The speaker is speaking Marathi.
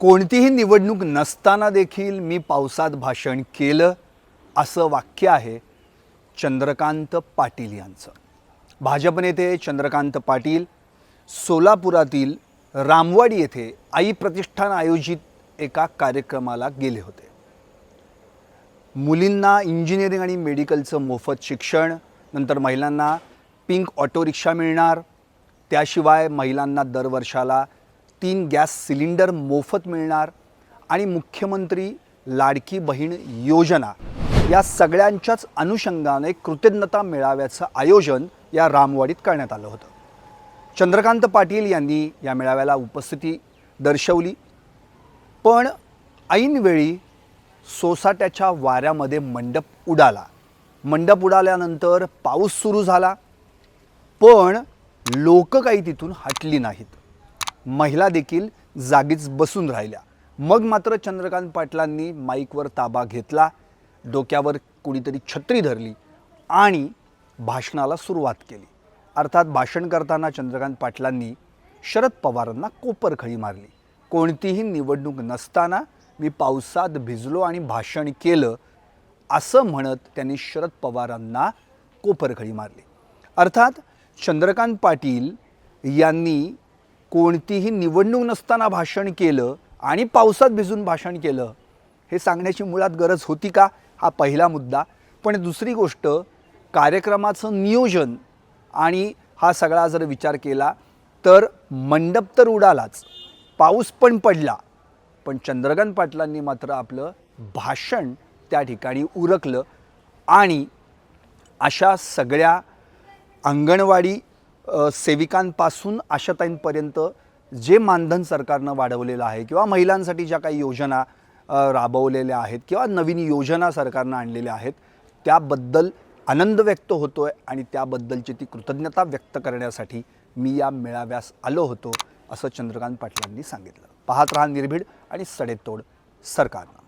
कोणतीही निवडणूक नसताना देखील मी पावसात भाषण केलं असं वाक्य आहे चंद्रकांत पाटील यांचं. भाजप नेते चंद्रकांत पाटील सोलापुरातील रामवाडी येथे आई प्रतिष्ठान आयोजित एका कार्यक्रमाला गेले होते. मुलींना इंजिनिअरिंग आणि मेडिकलचं मोफत शिक्षण नंतर महिलांना पिंक ऑटो रिक्षा मिळणार त्याशिवाय महिलांना दरवर्षाला तीन गॅस सिलेंडर मोफत मिळणार आणि मुख्यमंत्री लाडकी बहीण योजना या सगळ्यांच्याच अनुषंगाने कृतज्ञता मेळाव्याचं आयोजन या रामवाडीत करण्यात आलं होतं. चंद्रकांत पाटील यांनी या मेळाव्याला उपस्थिती दर्शवली. पण ऐनवेळी सोसाट्याच्या वाऱ्यामध्ये मंडप उडाला. मंडप उडाल्यानंतर पाऊस सुरू झाला. पण लोक काही तिथून हटली नाहीत. महिला देखील जागीच बसून राहिल्या. मग मात्र चंद्रकांत पाटलांनी माईकवर ताबा घेतला डोक्यावर कुणीतरी छत्री धरली आणि भाषणाला सुरुवात केली. अर्थात भाषण करताना चंद्रकांत पाटलांनी शरद पवारांना कोपरखळी मारली. कोणतीही निवडणूक नसताना मी पावसात भिजलो आणि भाषण केलं असं म्हणत त्यांनी शरद पवारांना कोपरखळी मारली. अर्थात चंद्रकांत पाटील यांनी कोणतीही निवडणूक नसताना भाषण केलं आणि पावसात भिजून भाषण केलं हे सांगण्याची मुळात गरज होती का? हा पहिला मुद्दा. पण दुसरी गोष्ट कार्यक्रमाचं नियोजन आणि हा सगळा जर विचार केला तर मंडप तर उडालाच. पाऊस पण पडला. पण चंद्रकांत पाटलांनी मात्र आपलं भाषण त्या ठिकाणी उरकलं. आणि अशा सगळ्या अंगणवाडी सेविकांपासून आशाताईंपर्यंत जे मानधन सरकारनं वाढवलेलं आहे किंवा महिलांसाठी ज्या काही योजना राबवलेल्या आहेत किंवा नवीन योजना सरकारनं आणलेल्या आहेत त्याबद्दल आनंद व्यक्त होतो आहे आणि त्याबद्दलची ती कृतज्ञता व्यक्त करण्यासाठी मी या मेळाव्यास आलो होतो असं चंद्रकांत पाटलांनी सांगितलं. पाहत राहा निर्भीड आणि सडेतोड सरकारनं.